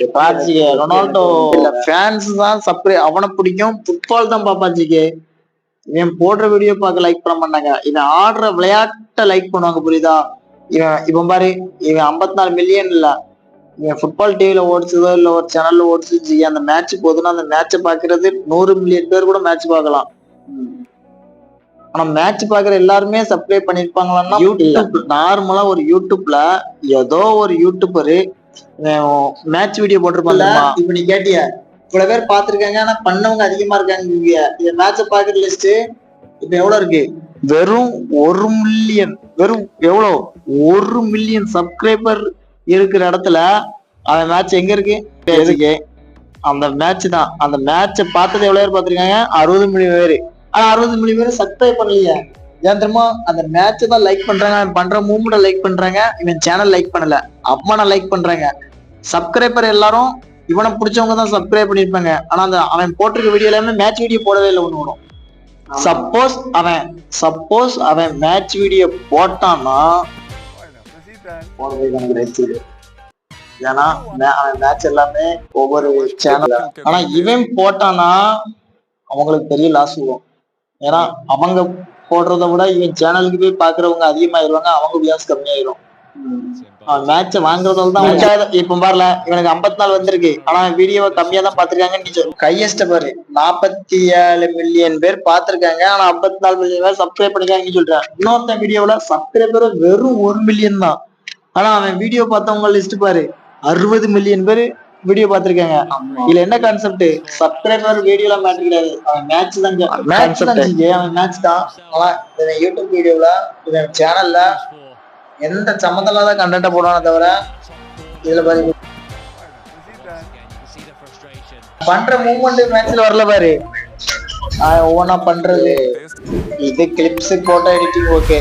பாப்பாஜிக்கு Ronaldo இல்ல fans தான் சப்ரே அவனை பிடிக்கும். ஃபுட்பால் தான் பாப்பாஜிக்கு. இவன் போடுற வீடியோ பார்க்க லைக் பண்ண மாட்டாங்க. இவன் ஆடுற விளையாட்டை லைக் பண்ணுவாங்க புரியுதா? இவன் இவன் பாரு இவன் 54 நாலு மில்லியன் இல்ல. இவன் ஃபுட்பால் டிவில ஓடிச்சதோ இல்ல ஒரு சேனல்ல ஓடிச்சு அந்த மேட்ச் போகுதுன்னா அந்த மேட்சை பாக்குறது நூறு மில்லியன் பேர் கூட மேட்ச் பார்க்கலாம். ஆனா மேட்ச் பாக்குற எல்லாருமே சப்ளை பண்ணிருப்பாங்களான்னா யூடியூப் நார்மலா ஒரு யூடியூப்ல ஏதோ ஒரு யூடியூபரு மேட்ச் வீடியோ போட்டிருப்பாங்க இப்ப நீ கேட்டிய? இவ்வளவு பேர் பாத்திருக்காங்க ஆனா பண்ணவங்க அதிகமா இருக்காங்க இந்த மேட்ச பாக்குற லிஸ்ட் இப்ப எவ்வளவு இருக்கு? வெறும் ஒரு மில்லியன் வெறும் எவ்வளவு? ஒரு மில்லியன் சப்ஸ்கிரைபர் இருக்கிற இடத்துல அந்த மேட்ச் எங்க இருக்கு? அந்த மேட்ச் தான். அந்த மேட்ச பார்த்தது எவ்வளவு பேர் பாத்திருக்காங்க அறுபது மில்லியன் பேரு. ஆனா அறுபது மில்லியன் பேர் சப்ஸ்கிரைப் பண்ணலையே. ஏன் தெரியுமா? அந்த மேட்ச் தான் லைக் பண்றாங்க அவன் பண்ற மூவ்மெண்ட் லைக் பண்றாங்க இவன் சேனல் லைக் பண்ணல. அவனை லைக் பண்றாங்க. சப்ஸ்கிரைபர் எல்லாரும் இவனை பிடிச்சவங்க தான் சப்ஸ்கிரைப் பண்ணிருப்பாங்க ஆனா அந்த அவன் போட்டிருக்க வீடியோ எல்லாமே மேட்ச் வீடியோ போடவே இல்லை ஒண்ணு வரும் சப்போஸ் அவன் சப்போஸ் அவன் மேட்ச் வீடியோ போட்டான்னா ஏன்னா அவன் மேட்ச் எல்லாமே ஒவ்வொரு சேனல் ஆனா இவன் போட்டானா அவங்களுக்கு பெரிய லாஸ் வரும். ஏன்னா அவங்க போடுறத விட இவன் சேனலுக்கு போய் பாக்குறவங்க அதிகமாயிருவாங்க அவங்க வியாஸ் கம்மியாயிரும். அவன் மேட்ச வாங்குறதால தான் இப்ப பாருல இவனுக்கு 54 நாள் வந்திருக்கு. ஆனா வீடியோவை கம்மியா தான் பாத்திருக்காங்கன்னு நீ சொல்லு. கையஸ்ட பாரு. நாற்பத்தி ஏழு மில்லியன் பேர் பாத்திருக்காங்க ஆனா 54 நாலு மில்லியன் பேர் சப்ஸ்கிரைப் பண்ணிருக்காங்கன்னு சொல்றேன் இன்னொருத்தன் வீடியோல சப்ஸ்கிரைபர் வெறும் ஒரு மில்லியன் தான். ஆனா அவன் வீடியோ பார்த்தவங்க லிஸ்ட் பாரு. அறுபது மில்லியன் பேர் வீடியோ பாத்திருக்காங்க இதுல என்ன கான்செப்ட் சப்ஸ்கிரைபர் வீடியோல மேட்டர் கிடையாது. அவன் மேட்ச் தான் மேட்ச் தான் அவன் மேட்ச் தான். இவன் யூடியூப் வீடியோல இவன் சேனல்ல எந்த சம்மந்தம் இல்லாத கண்டென்ட் போடுவானே தவிர இதுல பாரு. பண்ற மூவ்மெண்ட் மேட்ச்ல வரல பாரு. ஒவ்வொன்னா பண்றது. இது கிளிப்ஸ் போட்டோ எடிட்டிங் ஓகே